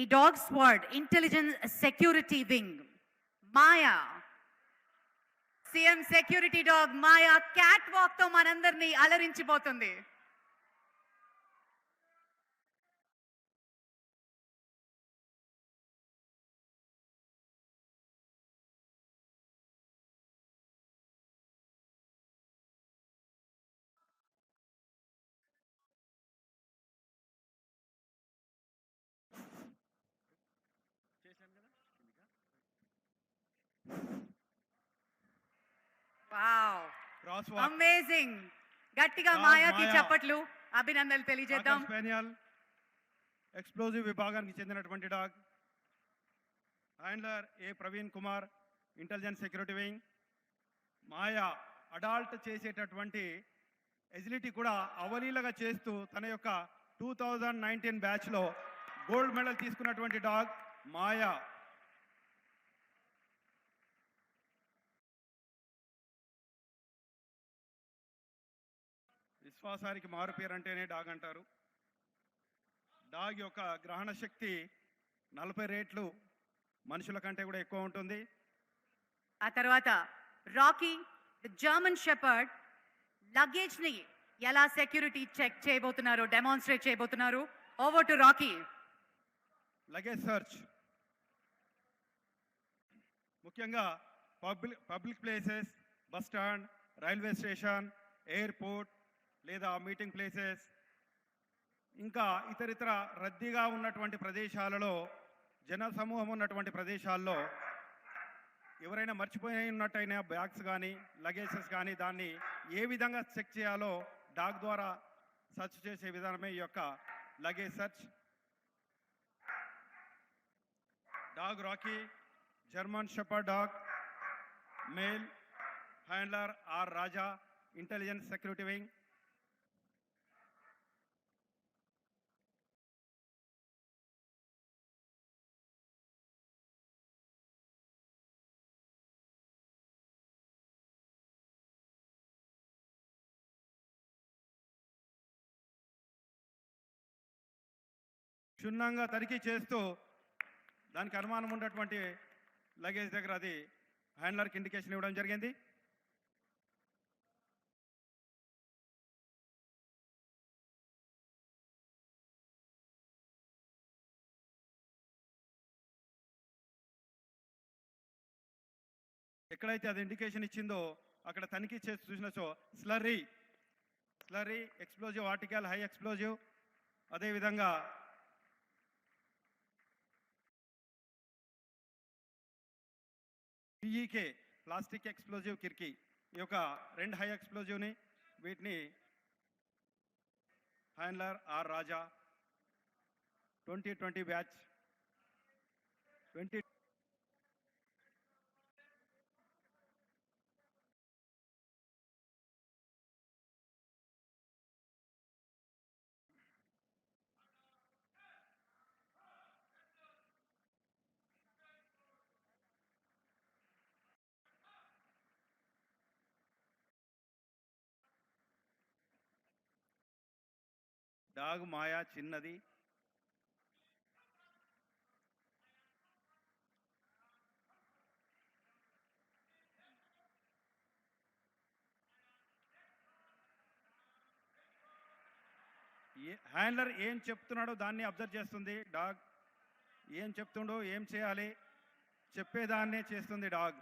ఈ dog squad intelligence security wing Maya. CM security dog Maya. Cat వాక్తో మనందరినీ అలరించిపోతుంది. Amazing గట్టిగా మాయాకి మాయా. చప్పట్లు అభినందనలు తెలియజేద్దాం. స్పానియల్ ఎక్స్ప్లోజివ్ విభాగానికి చెందినటువంటి dog. Handler A Praveen Kumar intelligence security wing. Maya adult చేసేటటువంటి ఎజిలిటీ కూడా అవలీలగా చేస్తూ తన యొక్క టూ థౌజండ్ నైన్టీన్ బ్యాచ్లో గోల్డ్ మెడల్ తీసుకున్నటువంటి డాగ్ మాయా. విశ్వాసానికి మారు పేరు అంటేనే డాగ్ అంటారు. డాగ్ యొక్క గ్రహణ శక్తి నలభై రేట్లు మనుషుల కంటే కూడా ఎక్కువ ఉంటుంది. ఆ తర్వాత రాకీ జర్మన్ షెపర్డ్ లగేజ్ని ఎలా సెక్యూరిటీ చెక్ చేయబోతున్నారు డెమాన్స్ట్రేట్ చేయబోతున్నారు over to Rocky. Luggage search. ముఖ్యంగా public public places bus stand railway station airport లేదా మీటింగ్ ప్లేసెస్ ఇంకా ఇతరితర రద్దీగా ఉన్నటువంటి ప్రదేశాలలో జన సమూహం ఉన్నటువంటి ప్రదేశాల్లో ఎవరైనా మర్చిపోయి ఉన్నట్టయినా బ్యాగ్స్ కానీ లగేజెస్ కానీ దాన్ని ఏ విధంగా చెక్ చేయాలో డాగ్ ద్వారా సెర్చ్ చేసే విధానమే ఈ యొక్క luggage search. Dog Rocky German shepherd dog male handler R Raja intelligence security wing క్షుణ్ణంగా తనిఖీ చేస్తూ దానికి అనుమానం ఉన్నటువంటి లగేజ్ దగ్గర అది హ్యాండ్లర్కి ఇండికేషన్ ఇవ్వడం జరిగింది. ఎక్కడైతే అది ఇండికేషన్ ఇచ్చిందో అక్కడ తనిఖీ చేసి చూసినచో slurry slurry explosive article high explosive అదేవిధంగా పిఈకే ప్లాస్టిక్ ఎక్స్ప్లోజివ్ కిర్కి ఈ యొక్క రెండు హై ఎక్స్ప్లోజివ్ని వీటిని handler R Raja twenty twenty batch twenty dog Maya చిన్నది. హ్యాండ్లర్ ఏం చెప్తున్నాడో దాన్ని అబ్జర్వ్ చేస్తుంది డాగ్. ఏం చెప్తుండో ఏం చేయాలి చెప్పేదాన్నే చేస్తుంది డాగ్.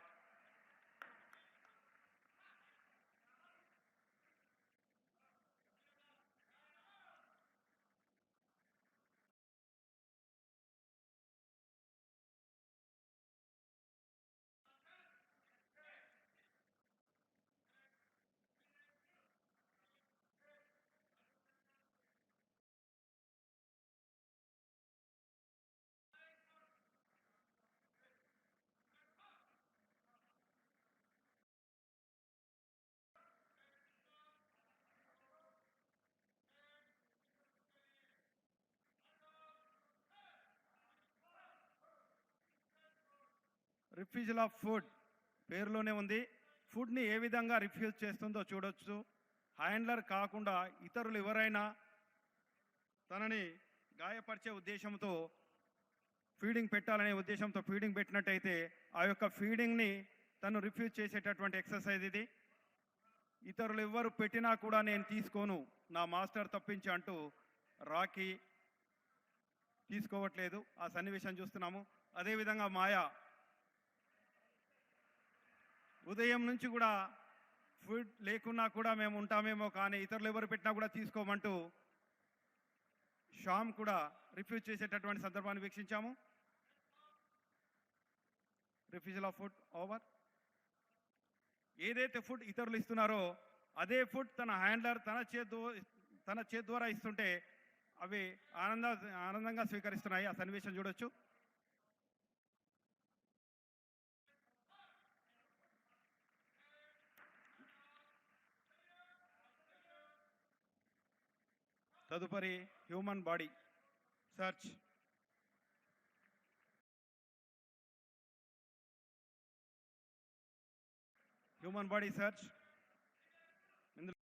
రిఫ్యూజల్ ఆఫ్ ఫుడ్ పేరులోనే ఉంది. ఫుడ్ని ఏ విధంగా రిఫ్యూజ్ చేస్తుందో చూడొచ్చు. హ్యాండ్లర్ కాకుండా ఇతరులు ఎవరైనా తనని గాయపరిచే ఉద్దేశంతో ఫీడింగ్ పెట్టాలనే ఉద్దేశంతో ఫీడింగ్ పెట్టినట్టయితే ఆ యొక్క ఫీడింగ్ని తను రిఫ్యూజ్ చేసేటటువంటి ఎక్సర్సైజ్ ఇది. ఇతరులు ఎవ్వరు పెట్టినా కూడా నేను తీసుకోను. నా మాస్టర్ తప్పించి అంటూ రాకీ తీసుకోవట్లేదు. ఆ సన్నివేశం చూస్తున్నాము. అదేవిధంగా మాయా ఉదయం నుంచి కూడా ఫుడ్ లేకున్నా కూడా మేము ఉంటామేమో కానీ ఇతరులు ఎవరు పెట్టినా కూడా తీసుకోమంటూ షామ్ కూడా రిఫ్యూజ్ చేసేటటువంటి సందర్భాన్ని వీక్షించాము. Refusal of food over. ఏదైతే ఫుడ్ ఇతరులు ఇస్తున్నారో అదే ఫుడ్ తన హ్యాండ్లర్ తన చేతి తన చేతి ద్వారా ఇస్తుంటే అవి ఆనంద ఆనందంగా స్వీకరిస్తున్నాయి. ఆ సన్నివేశం చూడొచ్చు. తదుపరి human body search. Human body search.